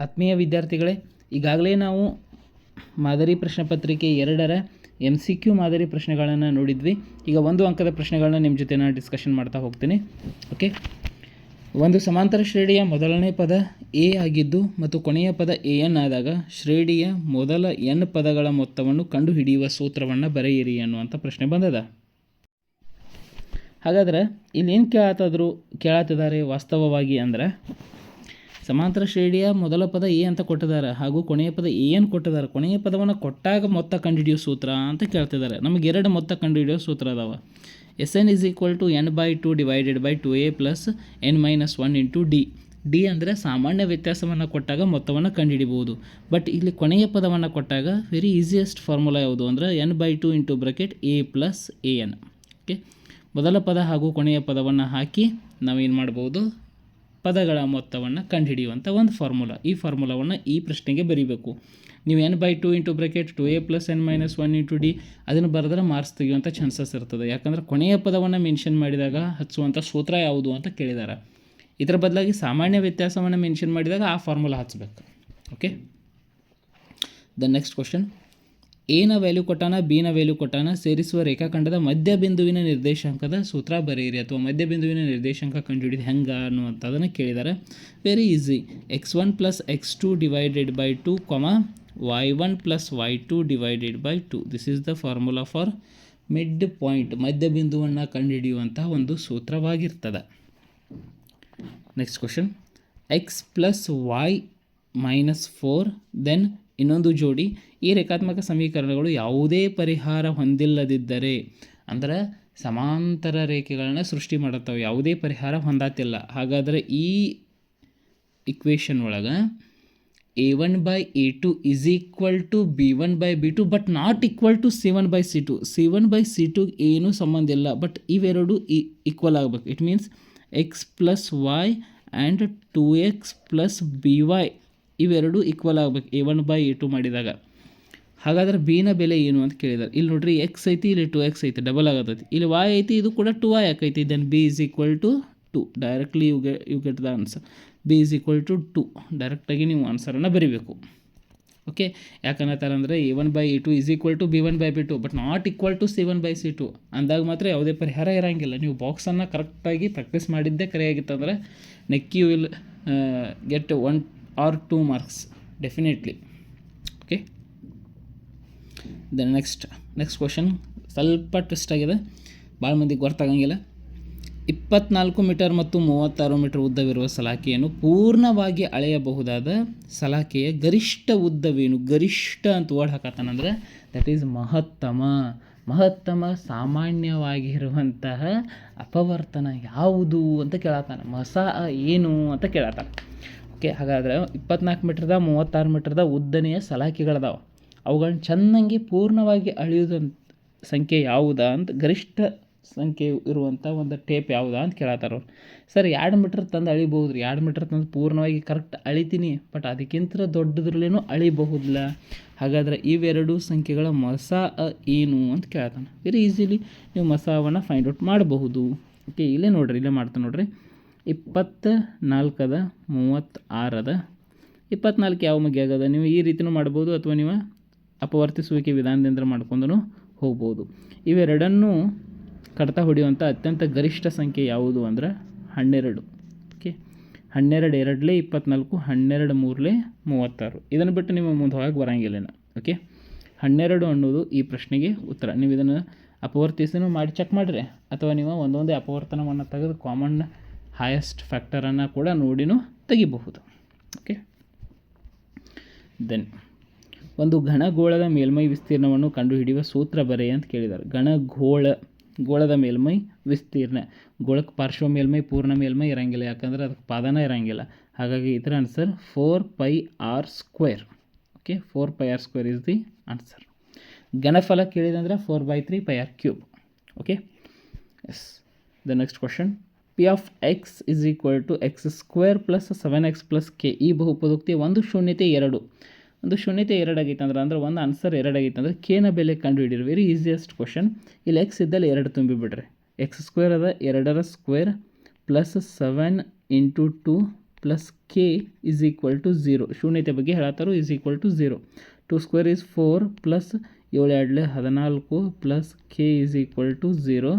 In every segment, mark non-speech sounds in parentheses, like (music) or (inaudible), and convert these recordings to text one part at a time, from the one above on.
ಆತ್ಮೀಯ ವಿದ್ಯಾರ್ಥಿಗಳೇ, ಈಗಾಗಲೇ ನಾವು ಮಾದರಿ ಪ್ರಶ್ನೆ ಪತ್ರಿಕೆ ಎರಡರ ಎಂ ಸಿ ಕ್ಯೂ ಮಾದರಿ ಪ್ರಶ್ನೆಗಳನ್ನು ನೋಡಿದ್ವಿ. ಈಗ ಒಂದು ಅಂಕದ ಪ್ರಶ್ನೆಗಳನ್ನ ನಿಮ್ಮ ಜೊತೆ ನಾನು ಡಿಸ್ಕಷನ್ ಮಾಡ್ತಾ ಹೋಗ್ತೀನಿ. ಓಕೆ ಒಂದು ಸಮಾಂತರ ಶ್ರೇಣಿಯ ಮೊದಲನೇ ಪದ ಎ ಆಗಿದ್ದು ಮತ್ತು ಕೊನೆಯ ಪದ ಎ ಎನ್ ಆದಾಗ ಶ್ರೇಣಿಯ ಮೊದಲ ಎನ್ ಪದಗಳ ಮೊತ್ತವನ್ನು ಕಂಡುಹಿಡಿಯುವ ಸೂತ್ರವನ್ನು ಬರೆಯಿರಿ ಅನ್ನುವಂಥ ಪ್ರಶ್ನೆ ಬಂದದ. ಹಾಗಾದ್ರೆ ಏನು ಕೇಳತ್ತದ್ರು ಕೇಳತ್ತಿದ್ದಾರೆ ವಾಸ್ತವವಾಗಿ ಅಂದ್ರೆ ಸಮಾಂತರ ಶ್ರೇಣಿಯ ಮೊದಲ ಪದ ಎ ಅಂತ ಕೊಟ್ಟಿದ್ದಾರೆ ಹಾಗೂ ಕೊನೆಯ ಪದ ಎ ಏನು ಕೊಟ್ಟಿದ್ದಾರೆ. ಕೊನೆಯ ಪದವನ್ನು ಕೊಟ್ಟಾಗ ಮೊತ್ತ ಕಂಡುಹಿಡಿಯೋ ಸೂತ್ರ ಅಂತ ಕೇಳ್ತಿದ್ದಾರೆ. ನಮಗೆ ಎರಡು ಮೊತ್ತ ಕಂಡುಹಿಡಿಯೋ ಸೂತ್ರ ಅದಾವ. S N is equal to N by two divided by two A plus N minus one into D D ಅಂದರೆ ಸಾಮಾನ್ಯ ವ್ಯತ್ಯಾಸವನ್ನು ಕೊಟ್ಟಾಗ ಮೊತ್ತವನ್ನು ಕಂಡುಹಿಡಿಬಹುದು. ಬಟ್ ಇಲ್ಲಿ ಕೊನೆಯ ಪದವನ್ನು ಕೊಟ್ಟಾಗ ವೆರಿ ಈಸಿಯೆಸ್ಟ್ ಫಾರ್ಮುಲಾ ಯಾವುದು ಅಂದರೆ N by two into bracket A plus A N okay ಮೊದಲ ಪದ ಹಾಗೂ ಕೊನೆಯ ಪದವನ್ನು ಹಾಕಿ ನಾವೇನು ಮಾಡ್ಬೋದು? ಪದಗಳ ಮೊತ್ತವನ್ನು ಕಂಡುಹಿಡಿಯುವಂಥ ಒಂದು ಫಾರ್ಮುಲಾ ಈ ಫಾರ್ಮುಲಾವನ್ನು ಈ ಪ್ರಶ್ನೆಗೆ ಬರೀಬೇಕು. ನೀವು N by two into bracket two A plus N minus one into D ಅದನ್ನು ಬರೆದ್ರೆ ಮಾರ್ಕ್ಸ್ ತೆಗೆಯುವಂಥ ಚಾನ್ಸಸ್ ಇರ್ತದೆ. ಯಾಕಂದರೆ ಕೊನೆಯ ಪದವನ್ನು ಮೆನ್ಷನ್ ಮಾಡಿದಾಗ ಹಚ್ಚುವಂಥ ಸೂತ್ರ ಯಾವುದು ಅಂತ ಕೇಳಿದ್ದಾರೆ ಇದರ ಬದಲಾಗಿ ಸಾಮಾನ್ಯ ವ್ಯತ್ಯಾಸವನ್ನು ಮೆನ್ಷನ್ ಮಾಡಿದಾಗ ಆ ಫಾರ್ಮುಲಾ ಹಚ್ಚಬೇಕು ಓಕೆ ದ ನೆಕ್ಸ್ಟ್ ಕ್ವಶನ್ ಎನ ವ್ಯಾಲ್ಯೂ ಕೊಟ್ಟಾನ ಬಿನ ವ್ಯಾಲ್ಯೂ ಕೊಟ್ಟಾನ ಸೇರಿಸುವ ರೇಖಾಖಂಡದ ಮಧ್ಯ ಬಿಂದುವಿನ ನಿರ್ದೇಶಾಂಕದ ಸೂತ್ರ ಬರೆಯಿರಿ ಅಥವಾ ಮಧ್ಯ ಬಿಂದುವಿನ ನಿರ್ದೇಶಾಂಕ ಕಂಡುಹಿಡಿದು ಹೆಂಗೆ ಅನ್ನುವಂಥದ್ದನ್ನು ಕೇಳಿದ್ದಾರೆ very easy X one plus X two divided by two comma Y one plus Y two divided by two this is the formula for mid point ಮಧ್ಯ ಬಿಂದುವನ್ನು ಕಂಡುಹಿಡಿಯುವಂತಹ ಒಂದು ಸೂತ್ರವಾಗಿರ್ತದೆ. Next question X plus Y minus four then ಇನ್ನೊಂದು ಜೋಡಿ ಈ ರೇಖಾತ್ಮಕ ಸಮೀಕರಣಗಳು ಯಾವುದೇ ಪರಿಹಾರ ಹೊಂದಿಲ್ಲದಿದ್ದರೆ ಅಂದ್ರೆ ಸಮಾಂತರ ರೇಖೆಗಳನ್ನ ಸೃಷ್ಟಿ ಮಾಡುತ್ತವೆ, ಯಾವುದೇ ಪರಿಹಾರ ಹೊಂದಾತಿಲ್ಲ. ಹಾಗಾದರೆ ಈ ಇಕ್ವೇಷನ್ ಒಳಗೆ A one by A two is equal to B one by B two but not equal to C one by C two C one by C two ಏನೂ ಸಂಬಂಧ ಇಲ್ಲ ಬಟ್ ಇವೆರಡು ಈಕ್ವಲ್ ಆಗಬೇಕು. It means X plus Y and two X plus B Y ಇವೆರಡು equal ಆಗಬೇಕು A one by A two ಮಾಡಿದಾಗ. ಹಾಗಾದ್ರೆ ಬಿನ ಬೆಲೆ ಏನು ಅಂತ ಕೇಳಿದಾರೆ. ಇಲ್ಲಿ ನೋಡ್ರಿ ಎಕ್ಸ್ ಐತಿ, ಇಲ್ಲಿ ಟು ಎಕ್ಸ್ ಐತಿ ಡಬಲ್ ಆಗತೈತಿ. ಇಲ್ಲಿ ವಾಯ್ ಐತಿ, ಇದು ಕೂಡ two Y ಯಾಕೈತಿ then B is equal to two directly you get you get the answer B is equal to two ಡೈರೆಕ್ಟಾಗಿ ನೀವು ಆನ್ಸರನ್ನು ಬರೀಬೇಕು. ಓಕೆ ಯಾಕಂದ್ರೆ ಅಂದರೆ A one by A two is equal to B one by B two but not equal to C one by C two ಅಂದಾಗ ಮಾತ್ರ ಯಾವುದೇ ಪರಿಹಾರ ಇರೋಂಗಿಲ್ಲ. ನೀವು ಬಾಕ್ಸನ್ನು ಕರೆಕ್ಟಾಗಿ ಪ್ರಾಕ್ಟೀಸ್ ಮಾಡಿದ್ದೇ ಕರೆಯಾಗಿತ್ತಂದರೆ ನೆಕ್ಕಿ you will get one or two marks definitely okay then next next question ಸ್ವಲ್ಪ ಟ್ವಿಸ್ಟ್ ಆಗಿದೆ. ಭಾಳ ಮಂದಿಗೆ ಗೊತ್ತಾಗಂಗಿಲ್ಲ ಇಪ್ಪತ್ನಾಲ್ಕು ಮೀಟರ್ ಮತ್ತು ಮೂವತ್ತಾರು ಮೀಟರ್ ಉದ್ದವಿರುವ ಸಲಾಕೆಯನ್ನು ಪೂರ್ಣವಾಗಿ ಅಳೆಯಬಹುದಾದ ಸಲಾಕೆಯ ಗರಿಷ್ಠ ಉದ್ದವೇನು? ಗರಿಷ್ಠ ಅಂತ ವರ್ಡ್ ಹಾಕತ್ತಾನಂದ್ರೆ ದಟ್ ಈಸ್ ಮಹತ್ತಮ. ಮಹತ್ತಮ ಸಾಮಾನ್ಯವಾಗಿರುವಂತಹ ಅಪವರ್ತನ ಯಾವುದು ಅಂತ ಕೇಳತ್ತಾನೆ. ಮಸ ಏನು ಅಂತ ಕೇಳತ್ತಾನೆ. ಓಕೆ, ಹಾಗಾದರೆ ಇಪ್ಪತ್ನಾಲ್ಕು ಮೀಟ್ರದ, ಮೂವತ್ತಾರು ಮೀಟ್ರದ ಉದ್ದನೆಯ ಸಲಾಕೆಗಳದಾವೆ. ಅವುಗಳನ್ನ ಚೆನ್ನಾಗಿ ಪೂರ್ಣವಾಗಿ ಅಳೆಯೋದು ಸಂಖ್ಯೆ ಯಾವುದಾ ಅಂತ, ಗರಿಷ್ಠ ಸಂಖ್ಯೆ ಇರುವಂಥ ಒಂದು ಟೇಪ್ ಯಾವುದಾ ಅಂತ ಕೇಳತ್ತಾರ ಅವ್ರು. ಸರ್, ಎರಡು ಮೀಟ್ರ್ ತಂದು ಅಳಿಬಹುದು ರೀ ಎರಡು ಮೀಟ್ರ್ ತಂದು ಪೂರ್ಣವಾಗಿ ಕರೆಕ್ಟ್ ಅಳಿತೀನಿ ಬಟ್ ಅದಕ್ಕಿಂತ ದೊಡ್ಡದ್ರಲ್ಲೇನೂ ಅಳಿಬಹುದಿಲ್ಲ. ಹಾಗಾದರೆ ಇವೆರಡು ಸಂಖ್ಯೆಗಳ ಮಸ ಏನು ಅಂತ ಕೇಳ್ತಾನೆ ವೆರಿ ಈಸಿಲಿ ನೀವು ಮಸವನ್ನು ಫೈಂಡ್ ಔಟ್ ಮಾಡಬಹುದು. ಓಕೆ ಇಲ್ಲೇ ನೋಡಿರಿ, ಇಲ್ಲೇ ಮಾಡ್ತಾನೆ ನೋಡಿರಿ. ಇಪ್ಪತ್ತ ನಾಲ್ಕದ ಮೂವತ್ತಾರದ ಇಪ್ಪತ್ನಾಲ್ಕು ಯಾವ ಮಗಿ ಆಗದ? ನೀವು ಈ ರೀತಿಯೂ ಮಾಡ್ಬೋದು ಅಥವಾ ನೀವು ಅಪವರ್ತಿಸುವಿಕೆ ವಿಧಾನದಿಂದ ಮಾಡ್ಕೊಂಡು ಹೋಗ್ಬೋದು. ಇವೆರಡನ್ನೂ ಕಡತ ಹೊಡೆಯುವಂಥ ಅತ್ಯಂತ ಗರಿಷ್ಠ ಸಂಖ್ಯೆ ಯಾವುದು ಅಂದ್ರೆ ಹನ್ನೆರಡು. ಓಕೆ? ಹನ್ನೆರಡು ಎರಡಲೇ ಇಪ್ಪತ್ನಾಲ್ಕು, ಹನ್ನೆರಡು ಮೂರಲೇ ಮೂವತ್ತಾರು. ಇದನ್ನು ಬಿಟ್ಟು ನಿಮ್ಮ ಮುಂದೆ ಹೋಗಕ್ಕೆ ಬರೋಂಗಿಲ್ಲ ಓಕೆ? ಹನ್ನೆರಡು ಅನ್ನೋದು ಈ ಪ್ರಶ್ನೆಗೆ ಉತ್ತರ. ನೀವು ಇದನ್ನು ಅಪವರ್ತಿಸಿನೂ ಮಾಡಿ ಚೆಕ್ ಮಾಡಿರಿ. ಅಥವಾ ನೀವು ಒಂದೊಂದೇ ಅಪವರ್ತನವನ್ನು ತೆಗೆದು ಕಾಮನ್ ಹೈಯೆಸ್ಟ್ ಫ್ಯಾಕ್ಟರನ್ನು ಕೂಡ ನೋಡಿನೂ ತೆಗಿಬಹುದು. ಓಕೆ ದೆನ್ ಒಂದು ಘನಗೋಳದ ಮೇಲ್ಮೈ ವಿಸ್ತೀರ್ಣವನ್ನು ಕಂಡುಹಿಡಿಯುವ ಸೂತ್ರ ಬರೆ ಅಂತ ಕೇಳಿದ್ದಾರೆ. ಘನಗೋಳ, ಗೋಳದ ಮೇಲ್ಮೈ ವಿಸ್ತೀರ್ಣ. ಗೋಳಕ್ಕೆ ಪಾರ್ಶ್ವ ಮೇಲ್ಮೈ, ಪೂರ್ಣ ಮೇಲ್ಮೈ ಇರೋಂಗಿಲ್ಲ. ಯಾಕಂದರೆ ಅದಕ್ಕೆ ಪಾದನ ಇರೋಂಗಿಲ್ಲ. ಹಾಗಾಗಿ ಇದರ answer four pi R square okay four pi R square is the answer ಘನಫಲ ಕೇಳಿದಂದರೆ four by three pi R cube okay yes the next question P of X is equal to X square plus seven X plus K ಈ ಬಹುಪದೋಕ್ತಿ ಒಂದು ಶೂನ್ಯತೆ ಎರಡು. ಒಂದು ಶೂನ್ಯತೆ ಎರಡು ಆಗೈತೆ ಅಂದ್ರೆ ಅಂದ್ರೆ ಒಂದು ಆನ್ಸರ್ ಎರಡು ಆಗೈತೆ ಅಂದರೆ ಕೆನ ಬೆಲೆ ಕಂಡು ಹಿಡೀರಿ ವೆರಿ ಈಸಿಯೆಸ್ಟ್ ಕ್ವಶನ್ ಇಲ್ಲಿ ಎಕ್ಸ್ ಇದ್ದಲ್ಲಿ ಎರಡು ತುಂಬಿಬಿಡ್ರಿ. ಎಕ್ಸ್ ಸ್ಕ್ವೇರ್ ಅದ ಎರಡರ square plus seven into two plus K is equal to zero ಶೂನ್ಯತೆ ಬಗ್ಗೆ ಹೇಳತ್ತಾರು is equal to zero two square is four plus ಏಳು ಎರಡಲೆ ಹದಿನಾಲ್ಕು plus K is equal to zero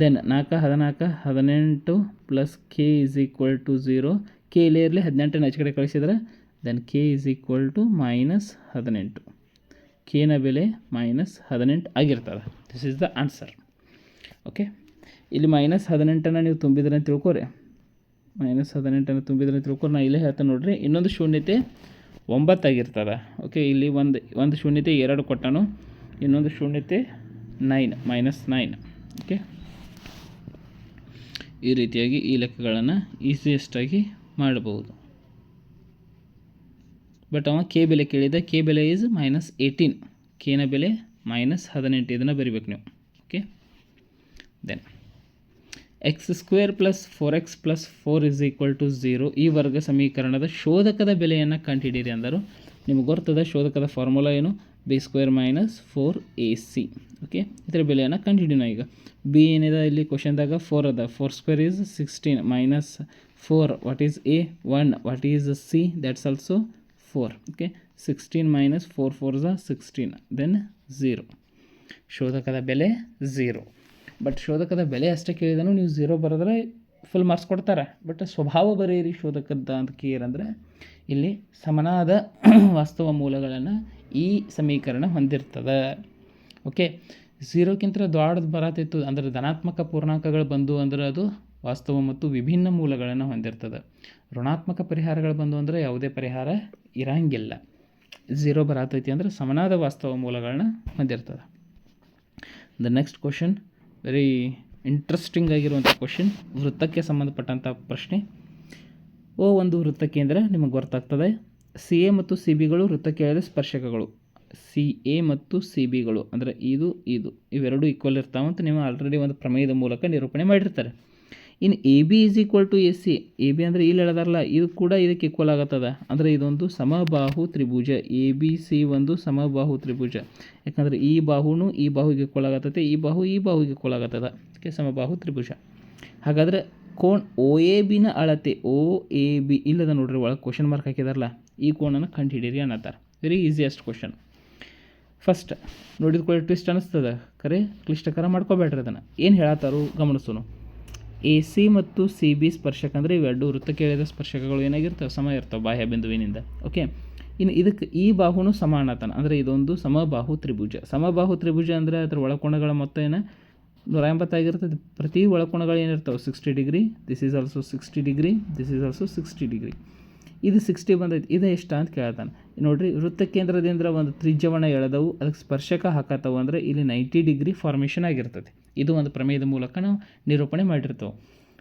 then ನಾಲ್ಕು, ಹದಿನಾಲ್ಕು, ಹದಿನೆಂಟು plus K is equal to zero K ಇಲ್ಲೇ ಇರಲಿ, ಹದಿನೆಂಟನ್ನು ಹೆಚ್ಚು ಕಡೆ ಕಳಿಸಿದ್ರೆ then K is equal to minus ಹದಿನೆಂಟು. ಕೆನ ಬೆಲೆ ಮೈನಸ್ ಹದಿನೆಂಟು ಆಗಿರ್ತದೆ. This is the answer okay ಇಲ್ಲಿ ಮೈನಸ್ ಹದಿನೆಂಟನ್ನು ನೀವು ತುಂಬಿದ್ರೆ ಅಂತ ತಿಳ್ಕೊರಿ. ಮೈನಸ್ ಹದಿನೆಂಟನ್ನು ತುಂಬಿದ್ರೆ ಅಂತ ತಿಳ್ಕೊರಿ. ನಾ ಇಲ್ಲೇ ಹೇಳ್ತೇನೆ ನೋಡ್ರಿ. ಇನ್ನೊಂದು ಶೂನ್ಯತೆ ಒಂಬತ್ತಾಗಿರ್ತದೆ ಓಕೆ ಇಲ್ಲಿ ಒಂದು ಒಂದು ಶೂನ್ಯತೆ ಎರಡು ಕೊಟ್ಟನು. ಇನ್ನೊಂದು ಶೂನ್ಯತೆ ನೈನ್ ಮೈನಸ್ ನೈನ್ ಓಕೆ ಈ ರೀತಿಯಾಗಿ ಈ ಲೆಕ್ಕಗಳನ್ನು ಈಸಿಯೆಸ್ಟಾಗಿ ಮಾಡಬಹುದು. ಬಟ್ ಅವ ಕೆ ಬೆಲೆ ಕೇಳಿದ ಕೆ ಬೆಲೆ ಈಸ್ ಮೈನಸ್ ಏಯ್ಟೀನ್ ಕೆನ ಬೆಲೆ ಮೈನಸ್ ಹದಿನೆಂಟು ಇದನ್ನು ಬರಿಬೇಕು ನೀವು. Okay then X square plus four X plus four is equal to zero ಈ ವರ್ಗ ಸಮೀಕರಣದ ಶೋಧಕದ ಬೆಲೆಯನ್ನು ಕಂಡುಹಿಡಿಯಿರಿ ಅಂದರು. ನಿಮಗೆ ಗೊತ್ತದ ಶೋಧಕದ ಫಾರ್ಮುಲಾ ಏನು? B square minus four A C okay ಇದರ ಬೆಲೆಯನ್ನು ಕಂಡುಹಿಡಿಯೋಣ ಈಗ. ಬಿ ಏನಿದೆ ಇಲ್ಲಿ ಕ್ವಶನ್ದಾಗ ಫೋರ್ ಅದ. Four square is sixteen minus four what is A one what is C that's also four okay sixteen minus four four ಝ sixteen than zero ಶೋಧಕದ ಬೆಲೆ ಝೀರೋ ಬಟ್ ಶೋಧಕದ ಬೆಲೆ ಅಷ್ಟೇ ಕೇಳಿದನು. ನೀವು ಝೀರೋ ಬರೆದ್ರೆ ಫುಲ್ ಮಾರ್ಕ್ಸ್ ಕೊಡ್ತಾರೆ. ಬಟ್ ಸ್ವಭಾವ ಬರೆಯಿರಿ ಶೋಧಕದ ಅಂತ ಕೇರಂದರೆ ಇಲ್ಲಿ ಸಮನಾದ (clears throat) ವಾಸ್ತವ ಮೂಲಗಳನ್ನು ಈ ಸಮೀಕರಣ ಹೊಂದಿರ್ತದೆ. ಓಕೆ ಝೀರೋಕ್ಕಿಂತ ದೊಡ್ಡದು ಬರತ್ತಿತ್ತು ಅಂದರೆ ಧನಾತ್ಮಕ ಪೂರ್ಣಾಂಕಗಳು ಬಂದು ಅಂದ್ರೆ ಅದು ವಾಸ್ತವ ಮತ್ತು ವಿಭಿನ್ನ ಮೂಲಗಳನ್ನು ಹೊಂದಿರ್ತದೆ. ಋಣಾತ್ಮಕ ಪರಿಹಾರಗಳು ಬಂದು ಅಂದರೆ ಯಾವುದೇ ಪರಿಹಾರ ಇರಂಗಿಲ್ಲ. ಝೀರೋ ಬರತೈತಿ ಅಂದರೆ ಸಮನಾದ ವಾಸ್ತವ ಮೂಲಗಳನ್ನ ಹೊಂದಿರ್ತದೆ. The next question very interesting ಆಗಿರುವಂಥ ಕ್ವಶನ್ ವೃತ್ತಕ್ಕೆ ಸಂಬಂಧಪಟ್ಟಂಥ ಪ್ರಶ್ನೆ. ಓ ಒಂದು ವೃತ್ತ ಕೇಂದ್ರ ನಿಮಗೆ ಗೊತ್ತಾಗ್ತದೆ ಸಿ ಎ ಮತ್ತು ಸಿ ಬಿಗಳು ವೃತ್ತಕ್ಕೆ ಹೇಳಿದ ಸ್ಪರ್ಶಕಗಳು. ಸಿ ಎ ಮತ್ತು ಸಿ ಬಿಗಳು ಅಂದರೆ ಇದು ಇದು ಇವೆರಡು ಈಕ್ವಲ್ ಇರ್ತಾವಂತ ನೀವು ಆಲ್ರೆಡಿ ಒಂದು ಪ್ರಮೇಯದ ಮೂಲಕ ನಿರೂಪಣೆ ಮಾಡಿರ್ತಾರೆ. ಇನ್ನು A B is equal to A C, A B ಅಂದರೆ ಇಲ್ಲಿ ಹೇಳದಾರಲ್ಲ, ಇದು ಕೂಡ ಇದಕ್ಕೆ ಈಕ್ವಲ್ ಆಗತ್ತದ. ಅಂದರೆ ಇದೊಂದು ಸಮಬಾಹು ತ್ರಿಭುಜ, ಎ ಬಿ ಸಿ ಒಂದು ಸಮಬಾಹು ತ್ರಿಭುಜ. ಯಾಕಂದರೆ ಈ ಬಾಹುನು ಈ ಬಾಹುಗೆ ಈಕ್ವಲ್ ಆಗತ್ತೈತೆ, ಈ ಬಾಹು ಈ ಬಾಹುಗೆ ಈಕ್ವಲ್ ಆಗತ್ತದ. ಓಕೆ ಸಮಬಾಹು ತ್ರಿಭುಜ. ಹಾಗಾದರೆ ಕೋಣ್ ಓ ಎ ಬಿನ ಅಳತೆ, ಓ ಎ ಬಿ, ಇಲ್ಲದ ನೋಡ್ರಿ ಒಳಗೆ ಕ್ವಶನ್ ಮಾರ್ಕ್ ಹಾಕಿದಾರಲ್ಲ, ಈ ಕೋಣನ್ನು ಕಂಡುಹಿಡೀರಿ ಅನ್ನತ್ತಾರೆ. ವೆರಿ ಈಸಿಯೆಸ್ಟ್ ಕ್ವಶನ್ ಫಸ್ಟ್ ನೋಡಿದ ಕೂಡ ಟ್ವಿಸ್ಟ್ ಅನ್ನಿಸ್ತದೆ ಕರೆ, ಕ್ಲಿಷ್ಟಕರ ಮಾಡ್ಕೋಬೇಡ್ರಿ ಅದನ್ನು. ಏನು ಹೇಳತ್ತಾರೋ ಗಮನಿಸೋನು? ಎ ಸಿ ಮತ್ತು ಸಿ ಬಿ ಸ್ಪರ್ಶಕ ಅಂದರೆ ಇವೆರಡು ವೃತ್ತಕ್ಕೆ ಕೇಳಿದ ಸ್ಪರ್ಶಕಗಳು ಏನಾಗಿರ್ತವೆ? ಸಮ ಇರ್ತವೆ ಬಾಹ್ಯ ಬಿಂದುವಿನಿಂದ. ಓಕೆ ಇನ್ನು ಇದಕ್ಕೆ ಈ ಬಾಹುನು ಸಮಾನತನ. ಅಂದರೆ ಇದೊಂದು ಸಮಬಾಹು ತ್ರಿಭುಜ. ಸಮಬಾಹು ತ್ರಿಭುಜ ಅಂದರೆ ಅದರ ಒಳಕೋಣಗಳ ಮೊತ್ತ ಏನು? ನೂರ ಎಂಬತ್ತಾಗಿರ್ತದೆ. ಪ್ರತಿ ಒಳಕೋಣಗಳು ಏನಿರ್ತವೆ? Sixty degree. This is also sixty degree. This is also sixty degree. ಇದು ಸಿಕ್ಸ್ಟಿ ಬಂದೈತಿ. ಇದು ಎಷ್ಟು ಅಂತ ಕೇಳ್ತಾನೆ. ನೋಡಿರಿ, ವೃತ್ತ ಕೇಂದ್ರದಿಂದ ಒಂದು ತ್ರಿಜ್ಯವನ್ನು ಎಳೆದವು. ಅದಕ್ಕೆ ಸ್ಪರ್ಶಕ ಹಾಕತ್ತವು ಅಂದರೆ ಇಲ್ಲಿ ನೈಂಟಿ ಡಿಗ್ರಿ ಫಾರ್ಮೇಷನ್ ಆಗಿರ್ತದೆ. ಇದು ಒಂದು ಪ್ರಮೇಯದ ಮೂಲಕ ನಾವು ನಿರೂಪಣೆ ಮಾಡಿರ್ತೇವೆ.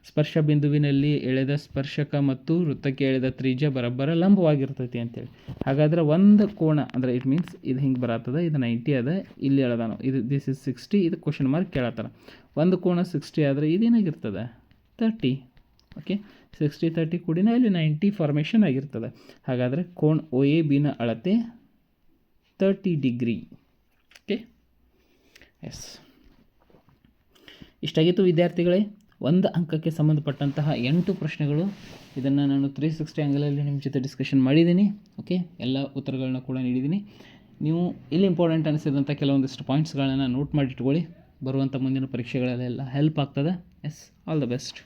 ಸ್ಪರ್ಶ ಬಿಂದುವಿನಲ್ಲಿ ಎಳೆದ ಸ್ಪರ್ಶಕ ಮತ್ತು ವೃತ್ತಕ್ಕೆ ಎಳೆದ ತ್ರಿಜ್ಯ ಬರಬ್ಬರ ಲಂಬವಾಗಿರ್ತೈತಿ ಅಂತೇಳಿ. ಹಾಗಾದ್ರೆ ಒಂದು ಕೋಣ ಅಂದರೆ ಇಟ್ ಮೀನ್ಸ್ ಇದು ಹಿಂಗೆ ಬರತ್ತದ, ಇದು ನೈಂಟಿ ಅದ, ಇಲ್ಲಿ ಎಳೆದಾನು. ಇದು ದಿಸ್ ಇಸ್ ಸಿಕ್ಸ್ಟಿ ಇದು ಕ್ವಶನ್ ಮಾರ್ಕ್ ಕೇಳತ್ತಾರ ಒಂದು ಕೋಣ ಸಿಕ್ಸ್ಟಿ ಆದರೆ ಇದೇನಾಗಿರ್ತದೆ? ತರ್ಟಿ ಓಕೆ ಸಿಕ್ಸ್ಟಿ ತರ್ಟಿ ಕೂಡಿನ ಇಲ್ಲಿ ನೈಂಟಿ ಫಾರ್ಮೇಷನ್ ಆಗಿರ್ತದೆ. ಹಾಗಾದರೆ ಕೋಣ್ ಒ ಎ ಬಿನ ಅಳತೆ ತರ್ಟಿ ಡಿಗ್ರಿ ಓಕೆ ಎಸ್ ಇಷ್ಟಾಗಿತ್ತು ವಿದ್ಯಾರ್ಥಿಗಳೇ? ಒಂದು ಅಂಕಕ್ಕೆ ಸಂಬಂಧಪಟ್ಟಂತಹ ಎಂಟು ಪ್ರಶ್ನೆಗಳು. ಇದನ್ನು ನಾನು ತ್ರೀ ಸಿಕ್ಸ್ಟಿ ಆ್ಯಂಗಲಲ್ಲಿ ನಿಮ್ಮ ಜೊತೆ ಡಿಸ್ಕಷನ್ ಮಾಡಿದ್ದೀನಿ ಓಕೆ ಎಲ್ಲ ಉತ್ತರಗಳನ್ನ ಕೂಡ ನೀಡಿದ್ದೀನಿ ನೀವು ಇಲ್ಲಿ ಇಂಪಾರ್ಟೆಂಟ್ ಅನಿಸಿದಂಥ ಕೆಲವೊಂದಿಷ್ಟು ಪಾಯಿಂಟ್ಸ್ಗಳನ್ನು ನೋಟ್ ಮಾಡಿಟ್ಕೊಳ್ಳಿ. ಬರುವಂಥ ಮುಂದಿನ ಪರೀಕ್ಷೆಗಳಲ್ಲೆಲ್ಲ ಹೆಲ್ಪ್ ಆಗ್ತದೆ. Yes all the best